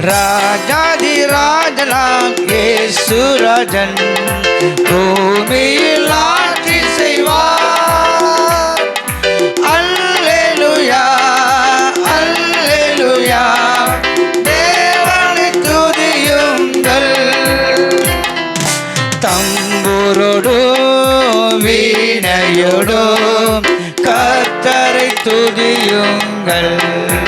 ராஜாதி ராஜனாம் ஏசுராஜன் பூமியில் ஆட்சி செய்வார். அல்லேலுயா அல்லேலுயா. தேவனை துதியுங்கள். தம்புரோடு வீணையோடு கத்தரை துதியுங்கள்.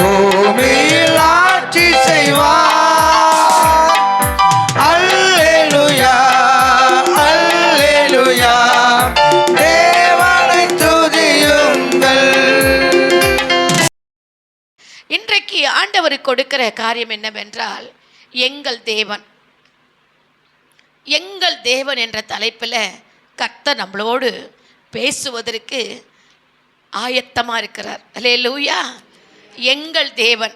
பூமியில் ஆட்சி செய்வார். அல்லேலுயா அல்லேலுயா. தேவனை துதியுங்கள். இன்றைக்கு ஆண்டவர் கொடுக்கிற காரியம் என்னவென்றால் எங்கள் தேவன். எங்கள் தேவன் என்ற தலைப்பில் கர்த்தர் நம்மளோடு பேசுவதற்கு ஆயத்தமாக இருக்கிறார். அல்லே லூயா எங்கள் தேவன்.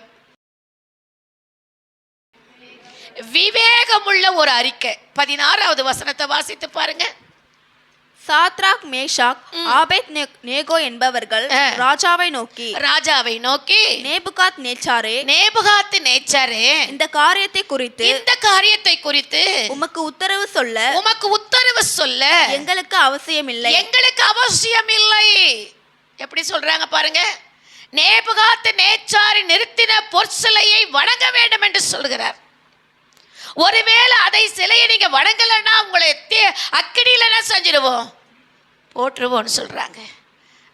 விவேகமுள்ள ஒரு அறிக்கை. பதினாறாவது வசனத்தை வாசித்து பாருங்க. சாத்ராக் மேஷாக் ஆபேத் நேகோ என்பவர்கள். ராஜாவை நோக்கி ராஜாவை நோக்கி நேபுகாத் நேச்சாரே நேபுகாத்து நேச்சரே இந்த காரியத்தை குறித்து இந்த காரியத்தை குறித்து உமக்கு உத்தரவு சொல்ல உமக்கு உத்தரவு சொல்ல எங்களுக்கு அவசியமில்லை. எங்களுக்கு அவசியம் இல்லை எப்படி சொல்றாங்க பாருங்க. நேபுகாத்து நேச்சாரி நிறுத்தின பொற்சிலையை வணங்க வேண்டும் என்று சொல்கிறார். ஒருவேளை அதை சிலையை நீங்கள் வணங்கலைன்னா உங்களை தே- அக்கினியில என்ன செஞ்சிடுவோம் போட்டுருவோம்னு சொல்கிறாங்க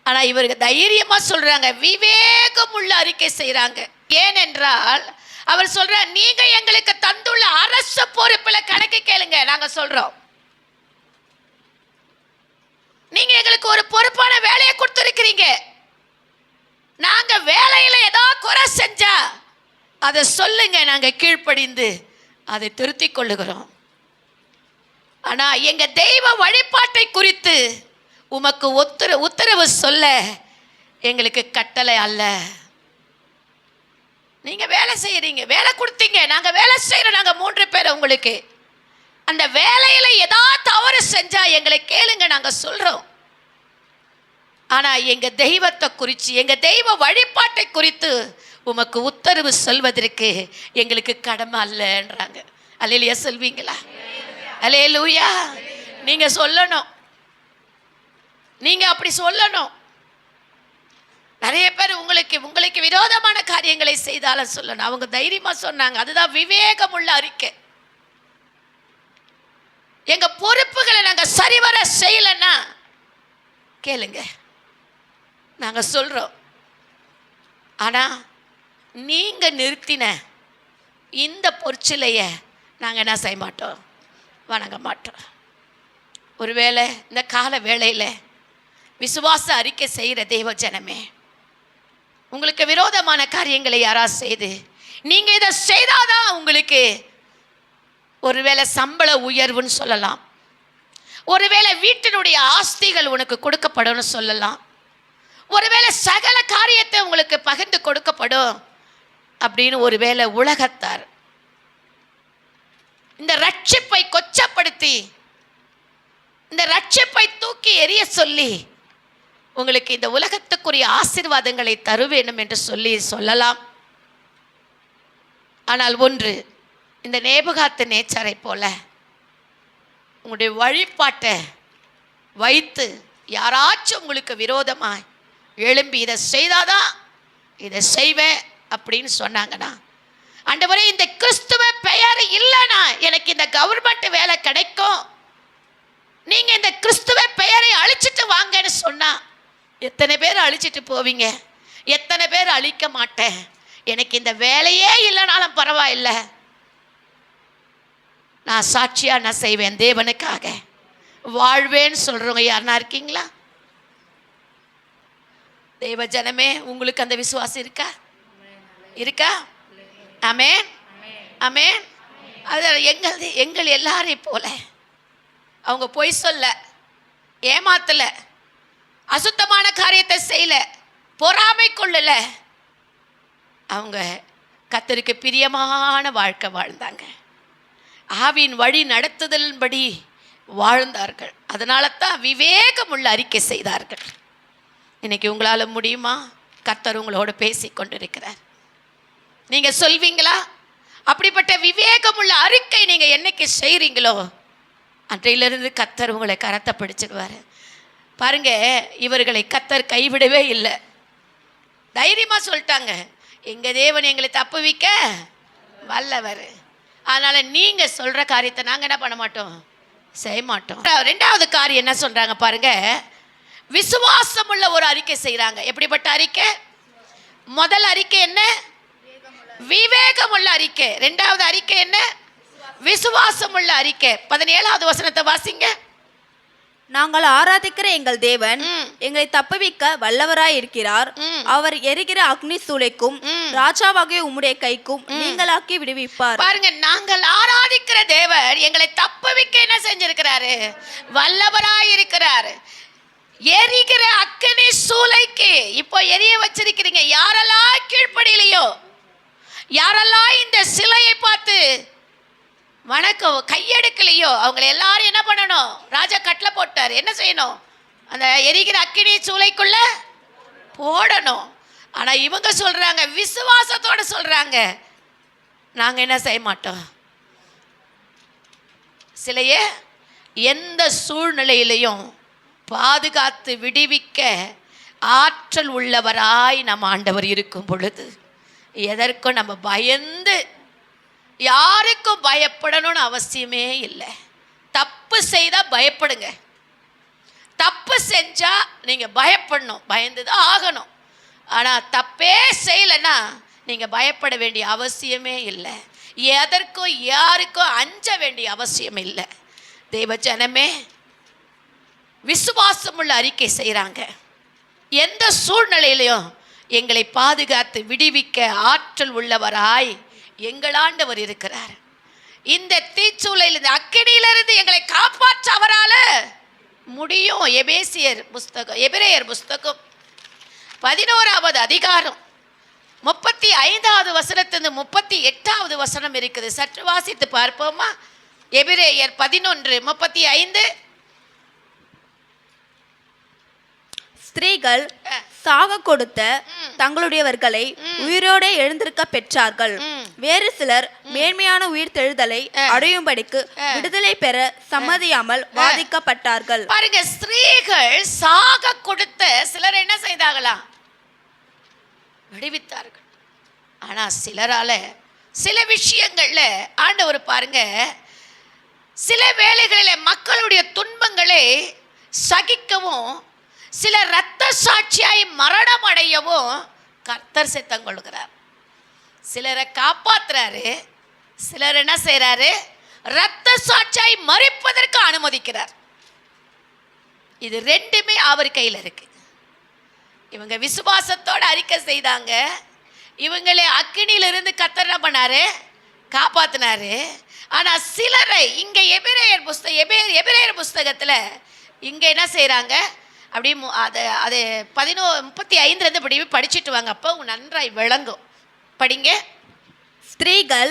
ஆனால் இவருக்கு தைரியமாக சொல்கிறாங்க விவேகம் உள்ள அறிக்கை செய்கிறாங்க ஏனென்றால் அவர் சொல்கிறார் நீங்கள் எங்களுக்கு தந்துள்ள அரச பொறுப்பில் கணக்கு கேளுங்க. நாங்கள் சொல்கிறோம் நீங்கள் எங்களுக்கு ஒரு பொறுப்பான வேலையை கொடுத்துருக்கிறீங்க நாங்க வேலையில ஏதோ குறை செஞ்சா? அதை சொல்லுங்க நாங்கள் கீழ்ப்படிந்து அதை திருத்தி கொள்ளுகிறோம். ஆனா எங்கள் தெய்வ வழிபாட்டை குறித்து உமக்கு உத்தர உத்தரவு சொல்ல எங்களுக்கு கட்டளை அல்ல. நீங்கள் வேலை செய்கிறீங்க வேலை கொடுத்தீங்க நாங்கள் வேலை செய்கிறோம் நாங்கள் மூன்று பேர் உங்களுக்கு. அந்த வேலையில் ஏதாவது தவறு செஞ்சால் எங்களை கேளுங்க நாங்கள் சொல்கிறோம் ஆனால் எங்கள் தெய்வத்தை குறித்து எங்கள் தெய்வ வழிபாட்டை குறித்து உமக்கு உத்தரவு சொல்வதற்கு எங்களுக்கு கடமை அல்லன்றாங்க. அலையிலையா சொல்வீங்களா? அலே லூயா நீங்க சொல்லணும். நீங்க அப்படி சொல்லணும். நிறைய பேர் உங்களுக்கு உங்களுக்கு விரோதமான காரியங்களை செய்தாலும் சொல்லணும். அவங்க தைரியமா சொன்னாங்க. அதுதான் விவேகம் உள்ள அறிக்கை. எங்க பொறுப்புகளை நாங்க சரிவர செய்யலைன்னா கேளுங்க. நாங்க சொல்றோம். ஆனா நீங்கள் நிறுத்தின இந்த பொற்சிலையை நாங்கள் என்ன செய்ய மாட்டோம்? வணங்க மாட்டோம். ஒருவேளை இந்த கால வேளையில் விசுவாச அறிக்கை செய்கிற தெய்வ ஜனமே உங்களுக்கு விரோதமான காரியங்களை யாராவது செய்து நீங்கள் இதை செய்தாதான் உங்களுக்கு ஒருவேளை சம்பள உயர்வுன்னு சொல்லலாம். ஒருவேளை வீட்டினுடைய ஆஸ்திகள் உனக்கு கொடுக்கப்படும்னு சொல்லலாம். ஒருவேளை சகல காரியத்தை உங்களுக்கு பகிர்ந்து கொடுக்கப்படும். அப்படின்னு ஒருவேளை உலகத்தார். இந்த ரட்சிப்பை கொச்சப்படுத்தி இந்த ரட்சிப்பை தூக்கி எரிய சொல்லி உங்களுக்கு இந்த உலகத்துக்குரிய ஆசீர்வாதங்களை தருவேணும் என்று சொல்லி சொல்லலாம். ஆனால் ஒன்று இந்த நேபுகாத்து நேச்சரை போல உங்களுடைய வழிபாட்டை வைத்து யாராச்சும் உங்களுக்கு விரோதமாய் எழும்பி இதை செய்தாதான் இதை செய்வேன் அப்படின்னு சொன்னாங்கன்னா ஆண்டவரே இந்த கிறிஸ்துவ பெயர் இல்லைனா எனக்கு இந்த கவர்மெண்ட் வேலை கிடைக்கும். நீங்கள் இந்த கிறிஸ்துவ பெயரை அழிச்சிட்டு வாங்கன்னு சொன்னால் எத்தனை பேர் அழிச்சிட்டு போவீங்க? எத்தனை பேர் அழிக்க மாட்டேன்? எனக்கு இந்த வேலையே இல்லைனாலும் பரவாயில்லை. நான் சாட்சியாக நான் செய்வேன் தேவனுக்காக. வாழ்வேன்னு சொல்கிறவங்க யாருனா இருக்கீங்களா? தெய்வ ஜனமே உங்களுக்கு அந்த விசுவாசம் இருக்கா? இருக்கா? அமேன் அமேன் அது எங்கள் எங்கள் எல்லாரையும் போல. அவங்க பொய் சொல்ல ஏமாத்தல அசுத்தமான காரியத்தை செய்யல பொறாமை கொள்ளல. அவங்க கத்தருக்கு பிரியமான வாழ்க்கை வாழ்ந்தாங்க. ஆவின் வழி நடத்துதலின்படி வாழ்ந்தார்கள். அதனால தான் விவேகமுள்ள அறிக்கை செய்தார்கள். இன்னைக்கு உங்களால் முடியுமா? கத்தர் உங்களோட பேசி கொண்டிருக்கிறார் நீங்கள் சொல்வீங்களா? அப்படிப்பட்ட விவேகமுள்ள அறிக்கை நீங்கள் என்னைக்கு செய்கிறீங்களோ அன்றையிலிருந்து கத்தர் உங்களை கரத்தை பிடிச்சிடுவார். பாருங்க இவர்களை கத்தர் கைவிடவே இல்லை. தைரியமாக சொல்லிட்டாங்க. எங்கள் தேவன் எங்களை தப்புவிக்க வல்லவர். அதனால் நீங்கள் சொல்கிற காரியத்தை நாங்கள் என்ன பண்ண மாட்டோம்? செய்ய மாட்டோம். ரெண்டாவது காரியம் என்ன சொல்கிறாங்க பாருங்க. விசுவாசமுள்ள ஒரு அறிக்கை செய்கிறாங்க எப்படிப்பட்ட அறிக்கை? முதல் அறிக்கை என்ன? விவேகமுள்ள அறிக்கை. ரெண்டாவது அறிக்கை என்ன? விசுவாசமுள்ள அறிக்கை. பதினேழாவது வசனத்தை வாசிங்க. நாங்கள் ஆராதிக்கிற எங்கள் தேவன். எங்களை தப்புவிக்க வல்லவராய் இருக்கிறார். அவர் எரிகிற அக்னி சூளைக்கும். ராஜாவாகிய உம்முடைய கைக்கும் நீங்களாக்கி விடுவிப்பார். பாருங்க நாங்கள் ஆராதிக்கிற தேவர் எங்களை தப்புவிக்க என்ன செஞ்சிருக்கிறாரு? வல்லவராய் இருக்கிறாரு. எரிகிற அக்கினி சூளைக்கு. இப்போ எரிய வச்சிருக்கிறீங்க. யாரெல்லாம் கீழ்ப்படியிலையோ யாரெல்லாம் இந்த சிலையை பார்த்து வணக்கம் கையெடுக்கலையோ அவங்கள எல்லாரும் என்ன பண்ணணும்? ராஜா கட்டில் போட்டார். என்ன செய்யணும்? அந்த எரிகிற அக்கினி சூளைக்குள்ள போடணும். ஆனால் இவங்க சொல்கிறாங்க விசுவாசத்தோடு சொல்கிறாங்க நாங்கள் என்ன செய்ய மாட்டோம்? சிலையே எந்த சூழ்நிலையிலையும் பாதுகாத்து விடுவிக்க ஆற்றல் உள்ளவராய் நம்ம ஆண்டவர் இருக்கும் பொழுது எதற்கும் நம்ம பயந்து யாருக்கும் பயப்படணும்னு அவசியமே இல்லை. தப்பு செய்தால் பயப்படுங்க. தப்பு செஞ்சால் நீங்கள் பயப்படணும் பயந்து தான் ஆகணும். ஆனால் தப்பே செய்யலைன்னா நீங்கள் பயப்பட வேண்டிய அவசியமே இல்லை. எதற்கும் யாருக்கும் அஞ்ச வேண்டிய அவசியம் இல்லை. தெய்வஜனமே ஜனமே விசுவாசமுள்ள அறிக்கை செய்கிறாங்க எந்த சூழ்நிலையிலையும் எங்களை பாதுகாத்து விடுவிக்க ஆற்றல் உள்ளவராய் எங்களாண்டவர் இருக்கிறார். இந்த தீச்சூளையில் இந்த அக்கினியிலிருந்து எங்களை காப்பாற்ற அவரால் முடியும். எபேசியர் புஸ்தகம் எபிரேயர் புஸ்தகம். பதினோராவது அதிகாரம். முப்பத்தி ஐந்தாவது வசனத்திலிருந்து முப்பத்தி எட்டாவது வசனம் இருக்குது. சற்று வாசித்து பார்ப்போமா? எபிரேயர் பதினொன்று முப்பத்தி ஐந்து ஸ்திரீகள். சாக கொடுத்த. தங்களுடையவர்களை உயிரோட எழுந்திருக்க பெற்றார்கள். வேறு சிலர் மேன்மையான உயிர் தெழுதலை. அடையும்படிக்கு. விடுதலை பெற சம்மதியாமல் வாதிக்கப்பட்டார்கள் பாருங்க ஸ்திரீகள் சாக கொடுத்த சிலர் என்ன செய்தார்களாம் விடுவித்தார்கள் ஆனா சிலரால சில விஷயங்கள்ல ஆண்டவர் பாருங்க சில வேளைகளில் மக்களுடைய துன்பங்களை சகிக்கவும் சில இரத்த சாட்சியாய் மரணம் அடையவும் கர்த்தர் சித்தம் கொள்கிறார். சிலரை காப்பாத்துறாரு சிலர் என்ன செய்கிறாரு இரத்த சாட்சியாய் மறிப்பதற்கு அனுமதிக்கிறார். இது ரெண்டுமே அவர் கையில் இருக்கு. இவங்க விசுவாசத்தோடு அறிக்கை செய்தாங்க. இவங்களே அக்கினியிலிருந்து கத்தர் என்ன பண்ணாரு? காப்பாத்தினாரு. ஆனால் சிலரை இங்கே எபிரேயர் புஸ்தக எபே எபிரேயர் புஸ்தகத்தில் இங்கே என்ன செய்கிறாங்க அப்படியே மு- அது அது பதினோ முப்பத்தி ஐந்துலேருந்து இப்படி படிச்சுட்டு வாங்க. அப்போ நன்றாய் விளங்கும். படிங்க. ஸ்திரீகள்.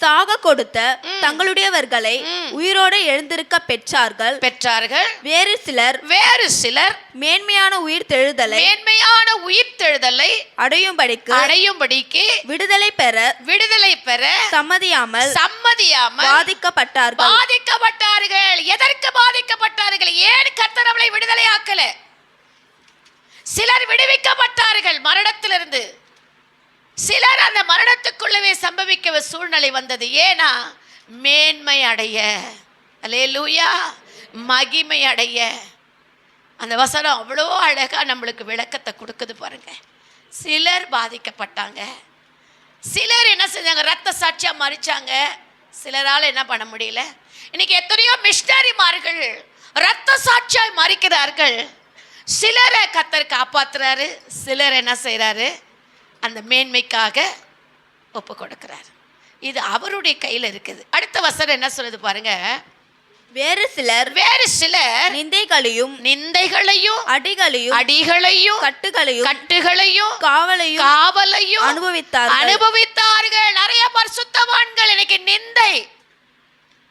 சாக கொடுத்த. தங்களுடையவர்களை. உயிரோட எழுந்திருக்க பெற்றார்கள். பெற்றார்கள். வேறு சிலர் வேறு சிலர் மேன்மையான உயிர் தெழுதலை மேன்மையான உயிர்த்தெழுதலை அடையும்படிக்கு அடையும்படிக்கு விடுதலை பெற விடுதலை பெற சம்மதியாமல் சம்மதியாமல் வாதிக்கப்பட்டார்கள் பாதிக்கப்பட்டார்கள். எதற்கு பாதிக்கப்பட்டார்கள்? ஏன் கர்த்தர் அவளை விடுதலையாக்கல? சிலர் விடுவிக்கப்பட்டார்கள் மரணத்திலிருந்து. சிலர் அந்த மரணத்துக்குள்ளவே சம்பவிக்க சூழ்நிலை வந்தது. ஏனா மேன்மை அடைய அல்லேலூயா மகிமை அடைய அந்த வசனம் அவ்வளோ அழகாக நம்மளுக்கு விளக்கத்தை கொடுக்குது பாருங்க. சிலர் பாதிக்கப்பட்டாங்க. சிலர் என்ன செஞ்சாங்க? ரத்த சாட்சியாக மறிச்சாங்க சிலரால் என்ன பண்ண முடியல? இன்னைக்கு எத்தனையோ மிஷினரிமார்கள் ரத்த சாட்சியாய் மறிக்கிறார்கள் சிலரை கத்தர் காப்பாற்றுறாரு காப்பாத்துறாரு. சிலர் என்ன செய்கிறாரு அந்த மேன்மைக்காக ஒப்பு கொடுக்கிறார் இது அவருடைய கையில் இருக்குது. அடுத்த வசனம் என்ன சொல்லுது பாருங்க. வேறு சிலர் வேறு சிலர் நிந்தைகளையும் நிந்தைகளையும் அடிகளையும் அடிகளையும் கட்டுகளையும் கட்டுகளையும் காவலையும் காவலையும் அனுபவித்தார்கள். அனுபவித்தார்கள். நிறைய பரிசுத்தவான்கள் இன்னைக்கு நிந்தை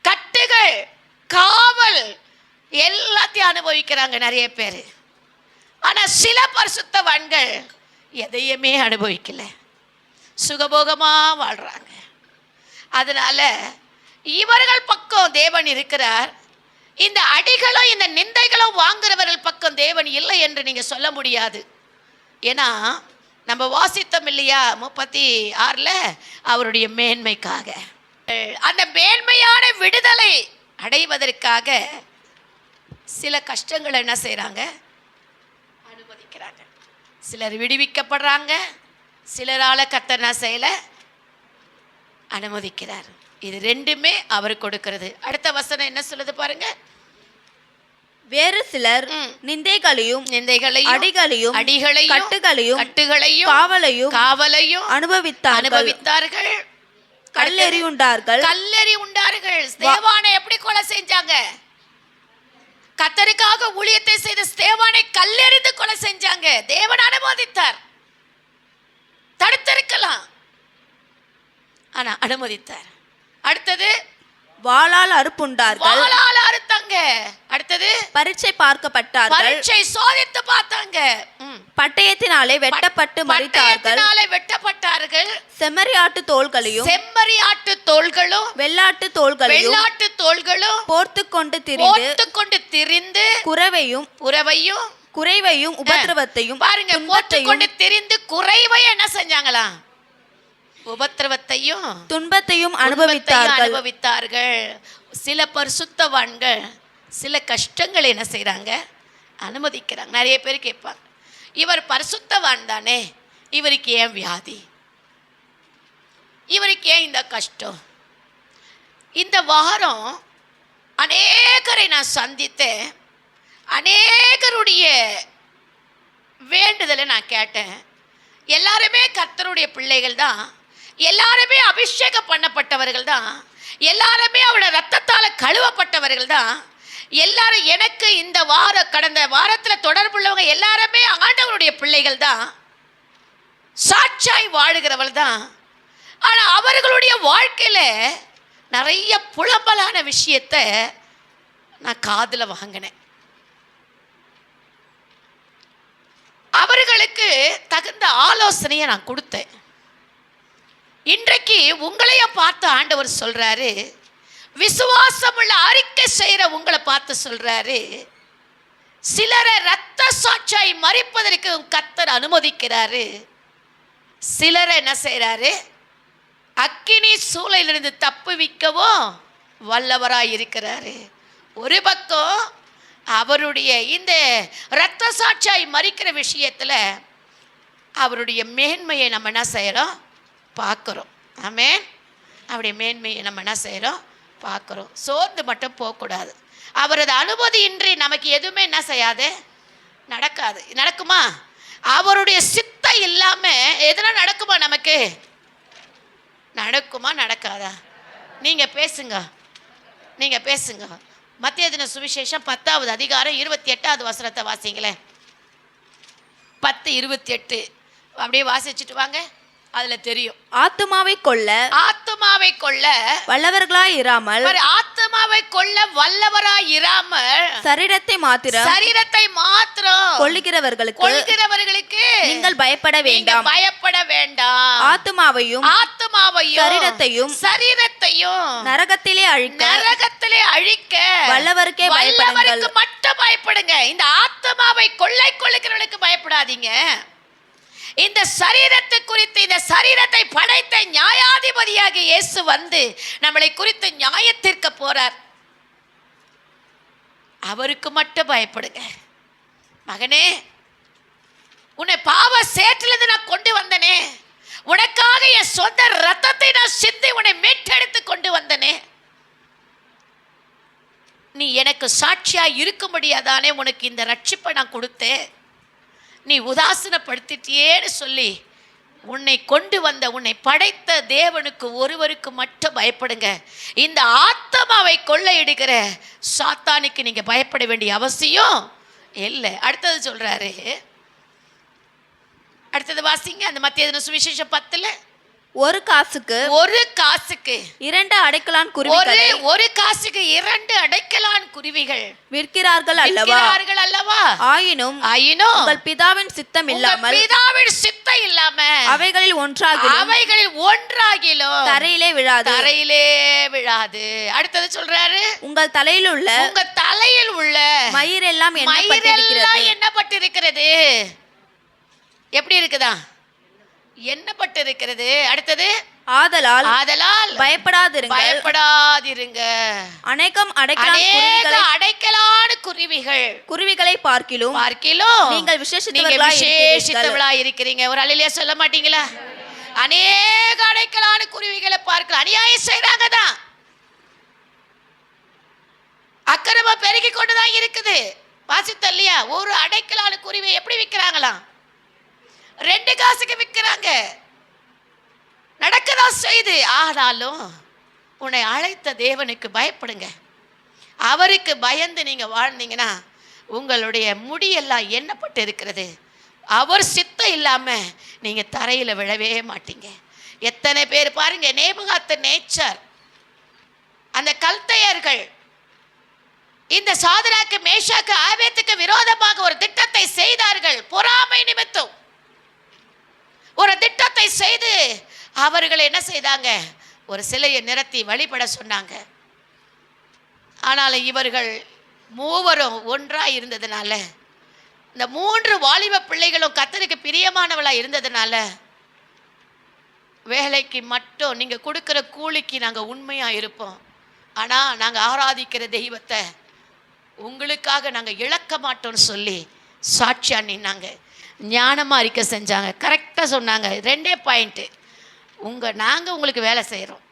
கட்டுகள் காவல் எல்லாத்தையும் அனுபவிக்கிறாங்க நிறைய பேர். ஆனா சில பரிசுத்தவான்கள் எதையுமே அனுபவிக்கல. சுகபோகமாக வாழ்கிறாங்க அதனால் இவர்கள் பக்கம் தேவன் இருக்கிறார். இந்த அடிகளும் இந்த நிந்தைகளும் வாங்குறவர்கள் பக்கம் தேவன் இல்லை என்று நீங்கள் சொல்ல முடியாது. ஏன்னா நம்ம வாசித்தோம் இல்லையா முப்பத்தி ஆறில் அவருடைய மேன்மைக்காக. அந்த மேன்மையான விடுதலை அடைவதற்காக சில கஷ்டங்களை என்ன செய்கிறாங்க சிலர் விடுவிக்கப்படுறாங்க சிலரால் கத்தர் என்ன செய்யலை? அனுமதிக்கிறார். இது ரெண்டுமே அவர் கொடுக்கிறது. அடுத்த வசனம் என்ன சொல்லுது பாருங்க? வேறு சிலர். நிந்தைகளையும் நிந்தைகளையும் அடிகளையும் அடிகளையும் கட்டுகளையும் கட்டுகளையும் காவலையும் காவலையும் அனுபவித்தார்கள். அனுபவித்தார்கள். கல்லெறி உண்டார்கள். கல்லெறி உண்டார்கள். ஸ்தேவானை எப்படி கொலை செஞ்சாங்க? கத்தருக்காக ஊழியத்தை செய்த ஸ்தேவானை கல்லெறிந்து கொலை செஞ்சாங்க. தேவன் அனுமதித்தார். தடுத்திருக்கலாம். ஆனா அனுமதித்தார். அடுத்தது வாளால் அறுப்புண்டார்கள். வாளால் அறுத்தாங்க. அடுத்தது? பரீட்சை பார்க்கப்பட்டார்கள். பரீட்சை சோதித்து பார்த்தாங்க. பட்டயத்தினாலே வெட்டப்பட்டு மறித்தார்கள் வெட்டப்பட்டார்கள். செம்மறியாட்டு தோள்களையும் செம்மறி ஆட்டு தோள்களும் வெள்ளாட்டு தோள்களையும் வெள்ளாட்டு தோள்களும் போர்த்து கொண்டு திரிந்து போட்டு கொண்டு திரிந்து குறவையும் உறவையும் குறைவையும் உபத்திரவத்தையும் பாருங்க போட்டு கொண்டு திரிந்து குறைவை என்ன செஞ்சாங்களாம்? உபத்திரவத்தையும் துன்பத்தையும் அனுபவித்தார்கள். அனுபவித்தார்கள். சில பரிசுத்தவான்கள் சில கஷ்டங்களை என்ன செய்றாங்க? அனுமதிக்கிறாங்க. நிறைய பேர் கேட்பாங்க. இவர் பரிசுத்தவான் தானே? இவருக்கு ஏன் வியாதி? இவருக்கு ஏன் இந்த கஷ்டம்? இந்த வாரம் அநேகரை நான் சந்தித்தேன். அநேகருடைய வேண்டுதலை நான் கேட்டேன். எல்லாருமே கர்த்தருடைய பிள்ளைகள் தான். எல்லாருமே அபிஷேகம் பண்ணப்பட்டவர்கள் தான் எல்லாருமே அவரோட ரத்தத்தால் கழுவப்பட்டவர்கள் தான் எல்லாரும் எனக்கு இந்த வார கடந்த வாரத்தில் தொடர்புள்ளவங்க எல்லாருமே ஆண்டவருடைய பிள்ளைகள் தான் சாட்சாய் வாழுகிறவள் தான் ஆனால் அவர்களுடைய வாழ்க்கையில் நிறைய புலம்பலான விஷயத்தை நான் காதில் வாங்கினேன். அவர்களுக்கு தகுந்த ஆலோசனையை நான் கொடுத்தேன். இன்றைக்கு உங்களையும் பார்த்து ஆண்டவர் சொல்கிறாரு விசுவாசமுள்ள அறிக்கை செய்கிற உங்களை பார்த்து சொல்கிறாரு சிலரை ரத்த சாட்சாய் மறிப்பதற்கு கத்தர் அனுமதிக்கிறாரு. சிலரை என்ன செய்கிறாரு அக்கினி சூளையிலிருந்து தப்புவிக்கவும் வல்லவராய் இருக்கிறாரு. ஒரு பக்கம் அவருடைய இந்த இரத்த சாட்சியாய் மறிக்கிற விஷயத்தில் அவருடைய மேன்மையை நம்ம என்ன செய்கிறோம் பார்க்குறோம். ஆமே அப்படி மேன்மையை நம்ம என்ன செய்கிறோம் பார்க்குறோம். சோர்ந்து மட்டும் போகக்கூடாது. அவரது அனுமதியின்றி நமக்கு எதுவுமே என்ன செய்யாது? நடக்காது. நடக்குமா? அவருடைய சித்தம் இல்லாமல் எதுனா நடக்குமா நமக்கு? நடக்குமா? நடக்காதா? நீங்கள் பேசுங்க. நீங்கள் பேசுங்க. மத்திய தின சுவிசேஷம் பத்தாவது அதிகாரம் இருபத்தி எட்டாவது வசனத்தை வாசிங்களேன். பத்து இருபத்தி எட்டு. அப்படியே வாசிச்சுட்டு வாங்க. அதில் தெரியும். ஆத்துமாவை கொல்ல ஆத்துமாவை கொள்ள வல்லவர்களாய் இராமல் பாரு, ஆத்துமாவை கொள்ள வல்லவராய் இராமல் சரீரத்தை மாத்திரம் சரீரத்தை மாத்திரம் கொல்லுகிறவர்களுக்கு கொள்கிறவர்களுக்கு நீங்கள் பயப்பட வேண்டாம். பயப்பட வேண்டாம். ஆத்துமாவையும் ஆத்துமாவையும் சரீரத்தையும் சரீரத்தையும் நரகத்திலே அழிக்க நரகத்திலே அழிக்க வல்லவருக்கே பயப்படுங்கள். மட்டும் பயப்படுங்க. இந்த ஆத்மாவை கொள்ளை கொள்ளுகிறவர்களுக்கு பயப்படாதீங்க. இந்த சரீரத்தை குறித்து இந்த சரீரத்தை படைத்த நியாயாதிபதியாக இயேசு வந்து நம்மளை குறித்து நியாயத்திற்க போறார். அவருக்கு மட்டும் பயப்படுங்க. மகனே உன்னை பாவ சேற்றிலிருந்து நான் கொண்டு வந்தனே. உனக்காக என் சொந்த ரத்தத்தை நான் சிந்தி உன்னை மீட்டெடுத்து கொண்டு வந்தனே. நீ எனக்கு சாட்சியா இருக்கும்படியாதானே உனக்கு இந்த ரட்சிப்பை நான் கொடுத்தேன். நீ உதாசனப்படுத்திட்டியேன்னு சொல்லி உன்னை கொண்டு வந்த உன்னை படைத்த தேவனுக்கு ஒருவருக்கு மட்டும் பயப்படுங்க. இந்த ஆத்மாவை கொள்ளையிடுகிற சாத்தானுக்கு நீங்கள் பயப்பட வேண்டிய அவசியம் இல்லை. அடுத்தது சொல்கிறாரு அடுத்தது வாசிங்க அந்த மத்திய சுவிசேஷம் பத்தில் ஒரு காசுக்கு ஒரு காசுக்கு இரண்டு அடைக்கலான் குருவிகளை ஒரு காசுக்கு இரண்டு அடைக்கலான் குருவிகள். விற்கிறார்கள் அல்லவா? விற்கிறார்கள் அல்லவா? ஆயினும் ஆயினும் உங்கள் பிதாவின் சித்தம் இல்லாமல் பிதாவின் சித்தம் இல்லாம அவைகளில் ஒன்றாகிலும் அவைகளில் ஒன்றாகிலும் தரையிலே விழாது. தரையிலே விழாது. அடுத்தது சொல்றாரு? உங்கள் தலையில் உள்ள உங்க தலையில் உள்ள மயிரெல்லாம் எண்ணப்பட்டிருக்கிறது. எப்படி இருக்குதா? எண்ணப்பட்டிருக்கிறது அடுத்தது? ஆதலால் ஆதலால் பயப்படாதிருங்கள். பயப்படாதிருங்க. அநேகம் குருவிகளை அடைக்கலான குருவிகள். குருவிகளை பார்க்கிலும் பார்க்கிலும் நீங்கள் இருக்கிறீர்கள். விசேஷித்தவளா இருக்கிறீங்க. ஒரு அலையிலே சொல்ல மாட்டீங்களா? அநேக அடைக்கலான குருவிகளை பார்க்கலாம் அநியாயம் செய்றாங்க தான். அக்கிரம பெருகி கொண்டுதான் இருக்குது. வாசித்த இல்லையா? ஒரு அடைக்கலான குருவி எப்படி விற்கிறாங்களாம்? ரெண்டு காசுக்கு விற்கிறாங்க நடக்கதா செய்து ஆனாலும் உன்னை அழைத்த தேவனுக்கு பயப்படுங்க. அவருக்கு பயந்து நீங்கள் வாழ்ந்தீங்கன்னா உங்களுடைய முடியெல்லாம் எண்ணப்பட்டு இருக்கிறது அவர் சித்தம் இல்லாமல் நீங்கள் தரையில் விழவே மாட்டீங்க. எத்தனை பேர் பாருங்க நேபுகாத்த நேச்சர். அந்த கல்தையர்கள் இந்த சாதராக்கு மேஷாக்கு ஆவேத்துக்கு விரோதமாக ஒரு திட்டத்தை செய்தார்கள். பொறாமை நிமித்தம். ஒரு திட்டத்தை செய்து அவர்கள் என்ன செய்தாங்க? ஒரு சிலையை நிறுத்தி வழிபட சொன்னாங்க. ஆனால் இவர்கள் மூவரும் ஒன்றாக இருந்ததுனால இந்த மூன்று வாலிப பிள்ளைகளும் கத்தருக்கு பிரியமானவளாக இருந்ததுனால வேலைக்கு மட்டும் நீங்கள் கொடுக்குற கூலிக்கு நாங்கள் உண்மையாக இருப்போம். ஆனால் நாங்கள் ஆராதிக்கிற தெய்வத்தை உங்களுக்காக நாங்கள் இழக்க மாட்டோம்னு சொல்லி சாட்சியா நின்னாங்க. ஞானமாக இருக்க செஞ்சாங்க. கரெக்டாக சொன்னாங்க. ரெண்டே பாயிண்ட்டு உங்கள் நாங்கள் உங்களுக்கு வேலை செய்கிறோம்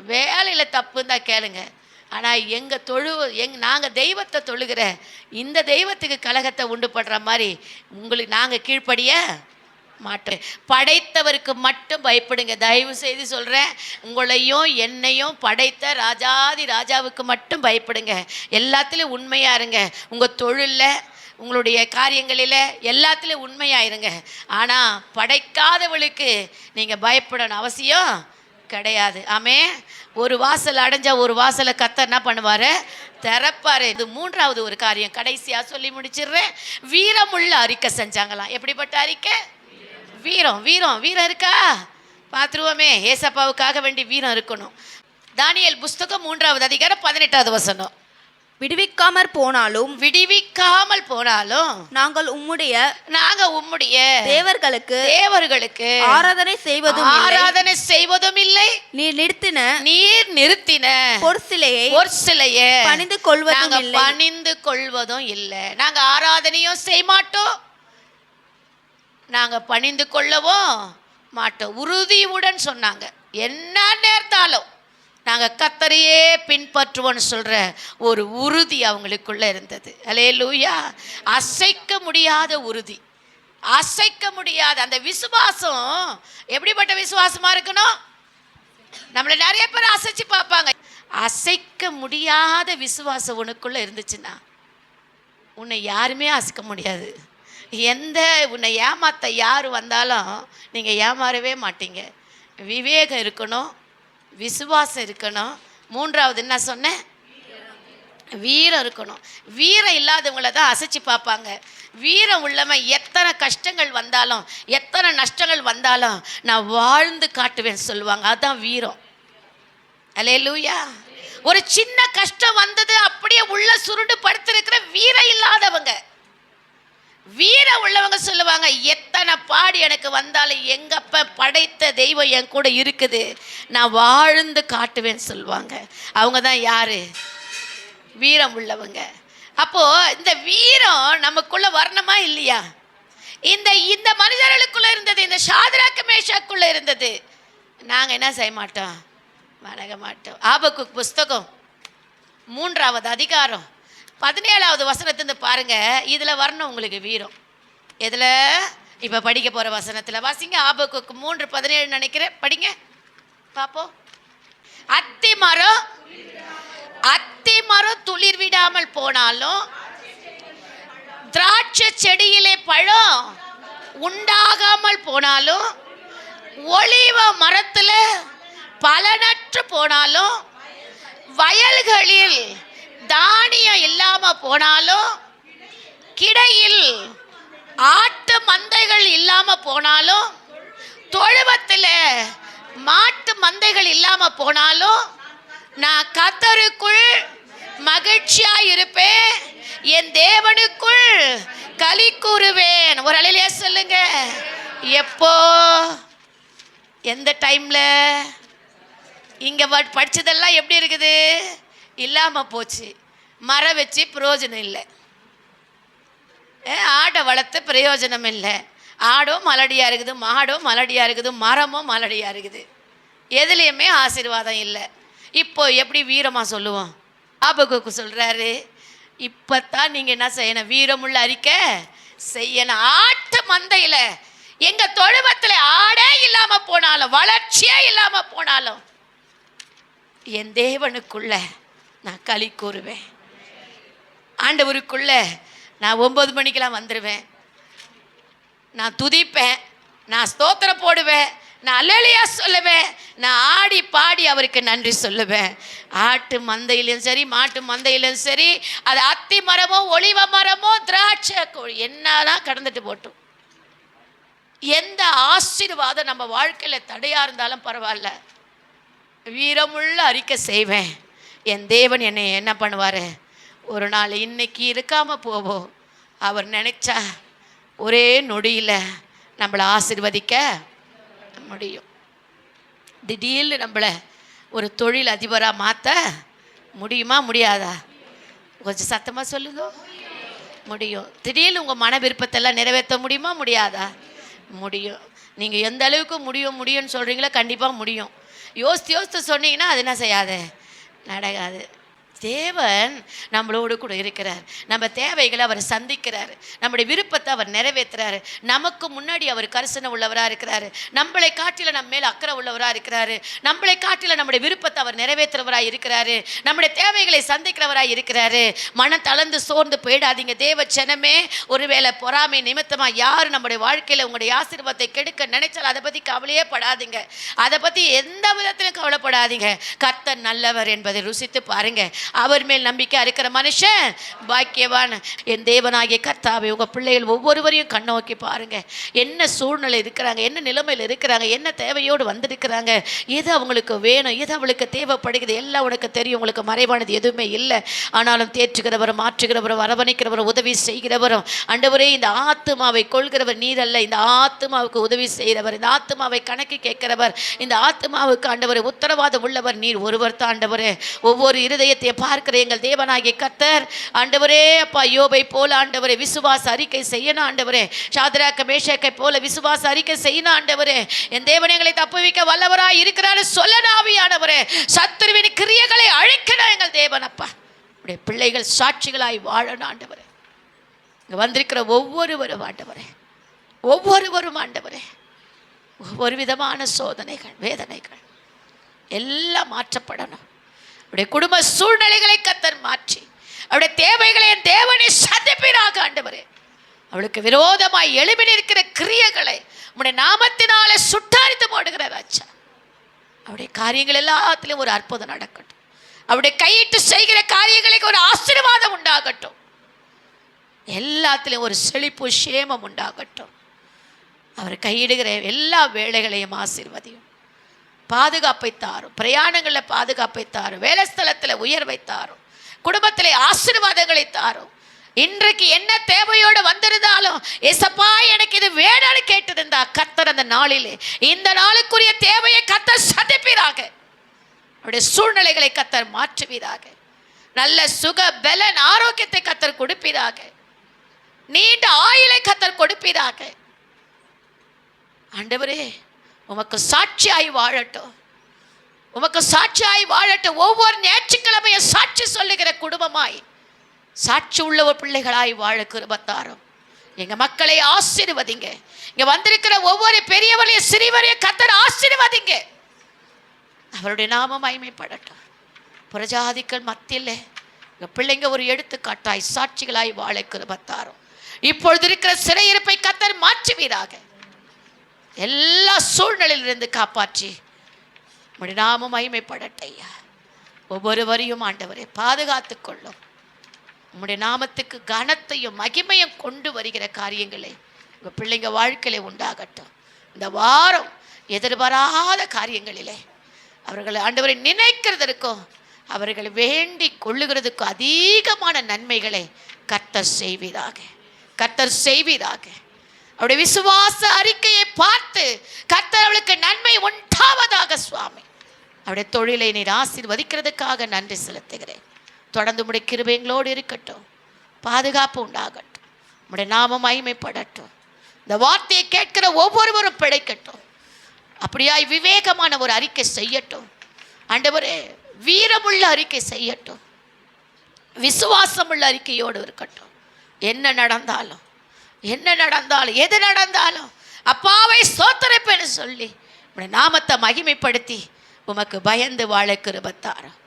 வேலையில் தப்புன்னு தான் கேளுங்க. ஆனால் எங்கள் தொழு எங் நாங்கள் தெய்வத்தை தொழுகிற இந்த தெய்வத்துக்கு கலகத்தை உண்டு பண்ற மாதிரி உங்களுக்கு நாங்கள் கீழ்ப்படிய மாட்டோம். படைத்தவருக்கு மட்டும் பயப்படுங்க. தயவு செய்து சொல்கிறேன் உங்களையும் என்னையும் படைத்த ராஜாதி ராஜாவுக்கு மட்டும் பயப்படுங்க. எல்லாத்துலேயும் உண்மையாக இருங்க. உங்கள் தொழிலில் உங்களுடைய காரியங்களில் எல்லாத்துலேயும் உண்மையாயிருங்க. ஆனால் படைக்காதவளுக்கு நீங்கள் பயப்படணும் அவசியம் கிடையாது. ஆமே ஒரு வாசல் அடைஞ்சால் ஒரு வாசலை கத்த என்ன பண்ணுவார்? திறப்பார். இது மூன்றாவது ஒரு காரியம். கடைசியாக சொல்லி முடிச்சிடுறேன். வீரமுள்ள அறிக்கை செஞ்சாங்களாம். எப்படிப்பட்ட அறிக்கை? வீரம். வீரம். வீரம் இருக்கா? பார்த்துருவோமே. ஏசப்பாவுக்காக வேண்டி வீரம் இருக்கணும். தானியல் புஸ்தகம் மூன்றாவது அதிகாரம் பதினெட்டாவது வசனம். விடுவிக்காமற் போனாலும் விடுவிக்காமல் போனாலும் நாங்கள் உம்முடைய நாங்க உம்முடைய தேவர்களுக்கு தேவர்களுக்கு ஆராதனை செய்வதும். ஆராதனை செய்வதும் இல்லை. நீ நிறுத்தின நீர் நிறுத்தின பொற்சிலையை ஒரு சிலைய பணிந்து கொள்வதும் இல்லை. பணிந்து கொள்வதும் இல்லை. நாங்க ஆராதனையும் செய்ய மாட்டோம். நாங்க பணிந்து கொள்ளவும் மாட்டோம். உறுதியுடன் சொன்னாங்க. என்ன நேர்ந்தாலும் நாங்கள் கத்தரையே பின்பற்றுவோன்னு சொல்கிற ஒரு உறுதி அவங்களுக்குள்ள இருந்தது. அலே லூயா அசைக்க முடியாத உறுதி. அசைக்க முடியாத அந்த விசுவாசம் எப்படிப்பட்ட விசுவாசமாக இருக்கணும்? நம்மளை நிறைய பேர் அசைச்சு பார்ப்பாங்க. அசைக்க முடியாத விசுவாசம் உனக்குள்ள இருந்துச்சுன்னா உன்னை யாருமே அசைக்க முடியாது. எந்த உன்னை ஏமாத்த யார் வந்தாலும் நீங்கள் ஏமாறவே மாட்டீங்க. விவேகம் இருக்கணும். விசுவாசம் இருக்கணும். மூன்றாவது என்ன சொன்னேன்? வீரம் இருக்கணும். வீரம் இல்லாதவங்கள தான் அசைச்சு பார்ப்பாங்க. வீரம் உள்ளவன் எத்தனை கஷ்டங்கள் வந்தாலும் எத்தனை நஷ்டங்கள் வந்தாலும் நான் வாழ்ந்து காட்டுவேன் சொல்லுவாங்க. அதுதான் வீரம். அலே லூயா ஒரு சின்ன கஷ்டம் வந்தது அப்படியே உள்ள சுருண்டு படுத்திருக்கிற வீரம் இல்லாதவங்க. வீரம் உள்ளவங்க சொல்லுவாங்க எத்தனை பாடு எனக்கு வந்தாலும் எங்கப்ப படைத்த தெய்வம் என் கூட இருக்குது நான் வாழ்ந்து காட்டுவேன்னு சொல்லுவாங்க. அவங்க தான் யாரு? வீரம் உள்ளவங்க. அப்போ இந்த வீரம் நமக்குள்ள வரணுமா இல்லையா? இந்த இந்த மனிதர்களுக்குள்ள இருந்தது இந்த சாதராக்கு மேஷாக்குள்ள இருந்தது. நாங்கள் என்ன செய்ய மாட்டோம்? வணங்க மாட்டோம். ஆபக்கு புஸ்தகம் மூன்றாவது அதிகாரம். பதினேழாவது வசனத்திலிருந்து பாருங்க. இதில் வரணும் உங்களுக்கு வீரம். எதில்? இப்போ படிக்க போகிற வசனத்தில். வாசிங்க ஆபக்கு மூன்று பதினேழு நினைக்கிறேன். படிங்க. பார்ப்போம் அத்தி மரம் அத்தி மரம் துளிர் விடாமல் போனாலும் திராட்சை செடியிலே பழம் உண்டாகாமல் போனாலும் ஒளிவ மரத்தில் பலனற்று போனாலும் வயல்களில் தானியம் இல்லாமல் போனாலும் கிடையில் ஆட்டு மந்தைகள் இல்லாமல் போனாலும் தொழுவத்தில் மாட்டு மந்தைகள் இல்லாமல் போனாலும் நான் கத்தருக்குள் மகிழ்ச்சியாக இருப்பேன் என் தேவனுக்குள் களி கூறுவேன். ஒரு அலையிலே சொல்லுங்க. எப்போ? எந்த டைமில் இங்கே படித்ததெல்லாம் எப்படி இருக்குது? இல்லாமல் போச்சு. மரம் வச்சு பிரயோஜனம் இல்லை. ஆடை வளர்த்து பிரயோஜனம் இல்லை. ஆடும் மலடியாக இருக்குது மாடும் மலடியாக இருக்குது மரமும் மலடியாக இருக்குது. எதுலேயுமே ஆசீர்வாதம் இல்லை. இப்போ எப்படி வீரமாக சொல்லுவோம்? ஆபகுக்கு சொல்கிறாரு இப்போ தான் நீங்கள் என்ன செய்யணும்? வீரமுள்ள அறிக்கை செய்யணும். ஆட்டு மந்தையில். எங்கள் தொழுவத்தில் ஆடே இல்லாமல் போனாலும் வளர்ச்சியே இல்லாமல் போனாலும் என் தேவனுக்குள்ள நான் களி கூறுவேன். ஆண்டவருக்குள்ளே நான் ஒம்பது மணிக்கெல்லாம் வந்துடுவேன் நான் துதிப்பேன். நான் ஸ்தோத்திரம் போடுவேன். நான் அல்லலியா சொல்லுவேன். நான் ஆடி பாடி அவருக்கு நன்றி சொல்லுவேன். ஆட்டு மந்தையிலும் சரி மாட்டு மந்தையிலும் சரி அது அத்தி மரமோ ஒளிவ மரமோ திராட்சை கோழி என்னதான் கடந்துட்டு போட்டும். எந்த ஆசீர்வாதம் நம்ம வாழ்க்கையில் தடையாக இருந்தாலும் பரவாயில்ல. வீரமுள்ள அறிக்கை செய்வேன். என் தேவன் என்னை என்ன பண்ணுவார்? ஒரு நாள் இன்னைக்கு இருக்காமல் போவோம். அவர் நினைச்சா ஒரே நொடியில் நம்மளை ஆசிர்வதிக்க முடியும். திடீர்னு நம்மளை ஒரு தொழில் அதிபராக மாற்ற முடியுமா முடியாதா? கொஞ்சம் சத்தமாக சொல்லுங்க. முடியும். திடீர்னு உங்கள் மன விருப்பத்தெல்லாம் நிறைவேற்ற முடியுமா முடியாதா? முடியும். நீங்கள் எந்த அளவுக்கு முடியும் முடியும்னு சொல்கிறீங்களோ கண்டிப்பாக முடியும். யோசித்து யோசித்து சொன்னீங்கன்னா அது என்ன செய்யாது? நடக்காது. தேவன் நம்மளோடு கூட இருக்கிறார். நம்ம தேவைகளை அவர் சந்திக்கிறார். நம்முடைய விருப்பத்தை அவர் நிறைவேற்றுறாரு. நமக்கு முன்னாடி அவர் கரிசனை உள்ளவராக இருக்கிறாரு. நம்மளை காட்டில நம்ம மேல் அக்கறை உள்ளவராக இருக்கிறாரு. நம்மளை காட்டில நம்முடைய விருப்பத்தை அவர் நிறைவேற்றுறவராக இருக்கிறாரு. நம்முடைய தேவைகளை சந்திக்கிறவராக இருக்கிறாரு. மனம் தளர்ந்து சோர்ந்து போயிடாதீங்க. தேவ ஜனமே ஒருவேளை பொறாமை நிமித்தமாக யார் நம்முடைய வாழ்க்கையில் உங்களுடைய ஆசீர்வாதத்தை கெடுக்க நினைச்சால் அதை பற்றி கவலையே படாதீங்க. அதை பற்றி எந்த விதத்திலும் கவலைப்படாதீங்க. கர்த்தர் நல்லவர் என்பதை ருசித்து பாருங்க. அவர் மேல் நம்பிக்கை இருக்கிற மனுஷன் பாக்கியவான். என் தேவனாகிய கர்த்தாவை உங்கள் பிள்ளைகள் ஒவ்வொருவரையும் கண்ணோக்கி பாருங்கள் என்ன சூழ்நிலை இருக்கிறாங்க என்ன நிலைமையில் இருக்கிறாங்க என்ன தேவையோடு வந்திருக்கிறாங்க எது அவங்களுக்கு வேணும் எது அவளுக்கு தேவைப்படுகிறது எல்லாம் உனக்கு தெரியும். உங்களுக்கு மறைவானது எதுவுமே இல்லை. ஆனாலும் தேற்றுகிறவரும் மாற்றுகிறவரும் அரவணைக்கிறவரும் உதவி செய்கிறவரும் அண்டவரே இந்த ஆத்துமாவை கொள்கிறவர் நீரல்ல. இந்த ஆத்துமாவுக்கு உதவி செய்கிறவர் இந்த ஆத்துமாவை கணக்கு கேட்கிறவர் இந்த ஆத்துமாவுக்கு ஆண்டவர் உத்தரவாதம் உள்ளவர் நீர் ஒருவர் தான் ஆண்டவர் ஒவ்வொரு இருதயத்தை பார்க்கிற எங்கள் தேவனாகிய கத்தர் ஆண்டவரே அப்பா யோபை போல ஆண்டவரே விசுவாச அறிக்கை செய்யணும் ஆண்டவரே. சாதராக்க மேஷக்கை போல விசுவாச அறிக்கை செய்யணும் ஆண்டவரே. என் தேவன் எங்களை தப்புவிக்க வல்லவராய் இருக்கிறாரு சொல்லனாவியானவரே சத்துருவின் கிரியைகளை அழிக்கணும் எங்கள் தேவன் அப்பா. உடைய பிள்ளைகள் சாட்சிகளாய் வாழணும் ஆண்டவரே. இங்கே வந்திருக்கிற ஒவ்வொருவரும் ஆண்டவரே. ஒவ்வொருவரும் ஆண்டவரே. ஒவ்வொரு விதமான சோதனைகள் வேதனைகள். எல்லாம் மாற்றப்படணும். அவருடைய குடும்ப சூழ்நிலைகளை கத்தர் மாற்றி. அவருடைய தேவைகளை என் தேவனை சந்திப்பீராக ஆண்டவரே. அவளுக்கு விரோதமாய் எழுப்பி நிற்கிற கிரியைகளை உடைய நாமத்தினாலே சுட்டாரித்து போடுகிற ராஜா. அவருடைய காரியங்கள் எல்லாத்திலும் ஒரு அற்புதம் நடக்கட்டும். அவருடைய கையிட்டு செய்கிற காரியங்களுக்கு ஒரு ஆசீர்வாதம் உண்டாகட்டும். எல்லாத்திலும் ஒரு செழிப்பு சேமம் உண்டாகட்டும். அவர் கையிடுகிற எல்லா வேலைகளையும் ஆசீர்வதியும். பாதுகாப்பை தாரும். பிரயாணங்களில் பாதுகாப்பை தாரும். வேலை ஸ்தலத்தில் உயர்வை தாரும். குடும்பத்தில் ஆசீர்வாதங்களை தாரும். இன்றைக்கு என்ன தேவையோடு வந்திருந்தாலும் ஏசப்பா எனக்கு இது வேணும்னு கேட்டிருந்தா கத்தர் அந்த நாளிலே. இந்த நாளுக்குரிய தேவையை கர்த்தர் சந்திப்பீராக. அவருடைய சூழ்நிலைகளை கத்தர் மாற்றுவீராக. நல்ல சுக பலன் ஆரோக்கியத்தை கத்தர் கொடுப்பீராக. நீண்ட ஆயுளை கத்தர் கொடுப்பீராக. ஆண்டவரே உமக்கு சாட்சியாய் வாழட்டும். உமக்கு சாட்சியாய் வாழட்டும். ஒவ்வொரு ஞாயிற்றுக்கிழமையை சாட்சி சொல்லுகிற குடும்பமாய் சாட்சி உள்ள பிள்ளைகளாய் வாழ கிருபத்தாரும். எங்க மக்களை ஆசீர்வதிங்க. இங்க வந்திருக்கிற ஒவ்வொரு பெரியவரையும் சிறியவரையும் கத்தர் ஆசீர்வதிங்க. அவருடைய நாமம் அய்மைப்படட்டும் புரஜாதிக்கள் மத்தியில் எங்க பிள்ளைங்க ஒரு எடுத்துக்காட்டாய் சாட்சிகளாய் வாழ கிருபத்தாரும். இப்பொழுது இருக்கிற சிறையிருப்பை கத்தர் மாற்றுவீராக. எல்லா சூழ்நிலையிலிருந்து காப்பாற்றி உம்முடைய நாமம் மகிமைப்படட்டையா. ஒவ்வொருவரையும் ஆண்டவரை பாதுகாத்து கொள்ளும். உம்முடைய நாமத்துக்கு கனத்தையும் மகிமையும் கொண்டு வருகிற காரியங்களை உங்கள் பிள்ளைங்க வாழ்க்கையிலே உண்டாகட்டும். இந்த வாரம் எதிர்பாராத காரியங்களிலே அவர்களை ஆண்டவரை நினைக்கிறதற்கும் அவர்கள் வேண்டி கொள்ளுகிறதுக்கும் அதிகமான நன்மைகளை கர்த்தர் செய்வீராக. கர்த்தர் செய்வீராக. அவருடைய விசுவாச அறிக்கையை பார்த்து கர்த்தர் அவளுக்கு நன்மை உண்டாவதாக சுவாமி. அவருடைய தொழிலை நீர் ஆசீர்வதிக்கிறதுக்காக நன்றி செலுத்துகிறேன். தொடர்ந்து உடைய கிருபைங்களோடு இருக்கட்டும். பாதுகாப்பு உண்டாகட்டும். உடைய நாமம் மகிமைப்படட்டும். இந்த வார்த்தையை கேட்கிற ஒவ்வொருவரும் பிழைக்கட்டும். அப்படியாய் விவேகமான ஒரு அறிக்கை செய்யட்டும். ஆண்டவரே வீரமுள்ள அறிக்கை செய்யட்டும். விசுவாசமுள்ள அறிக்கையோடு இருக்கட்டும். என்ன நடந்தாலும் என்ன நடந்தாலும் எது நடந்தாலும் அப்பாவை சோத்தரிப்பேன்னு சொல்லி உடைய நாமத்தை மகிமைப்படுத்தி உமக்கு பயந்து வாழ கிருபத்தாரம்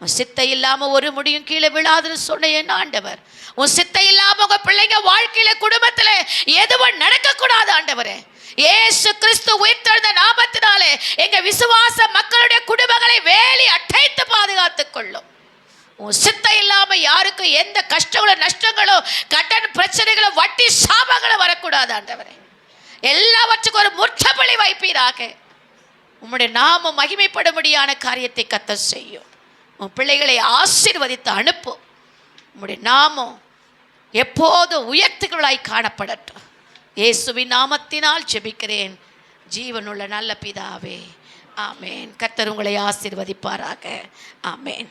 உன் சித்தை இல்லாமல் ஒரு முடியும் கீழே விழாதுன்னு சொன்ன என் ஆண்டவர். உன் சித்தை இல்லாமல் உங்கள் பிள்ளைங்க வாழ்க்கையில் குடும்பத்தில் எதுவும் நடக்கக்கூடாது ஆண்டவரே. ஏசு கிறிஸ்து உயிர்த்தெழுந்த நாமத்தினாலே எங்கள் விசுவாச மக்களுடைய குடும்பங்களை வேலி அட்டைத்து பாதுகாத்துக் கொள்ளும். உன் சித்தம் இல்லாம யாருக்கும் எந்த கஷ்டங்களோ நஷ்டங்களோ கடன் பிரச்சனைகளோ வட்டி சாபங்களும் வரக்கூடாது ஆண்டவரே. எல்லாவற்றுக்கும் ஒரு முற்றபலி வைப்பீராக. உம்முடைய நாம மகிமைப்படும்படியான காரியத்தை கத்த செய்யும். உன் பிள்ளைகளை ஆசீர்வதித்து அனுப்பும் உம்முடைய நாமம் எப்போதும் உயர்த்துகளாய் காணப்படட்டும். இயேசுவின் நாமத்தினால் ஜெபிக்கிறேன். ஜீவனுள்ள நல்ல பிதாவே ஆமேன். கர்த்தர் உங்களை ஆசீர்வதிப்பாராக. ஆமேன்.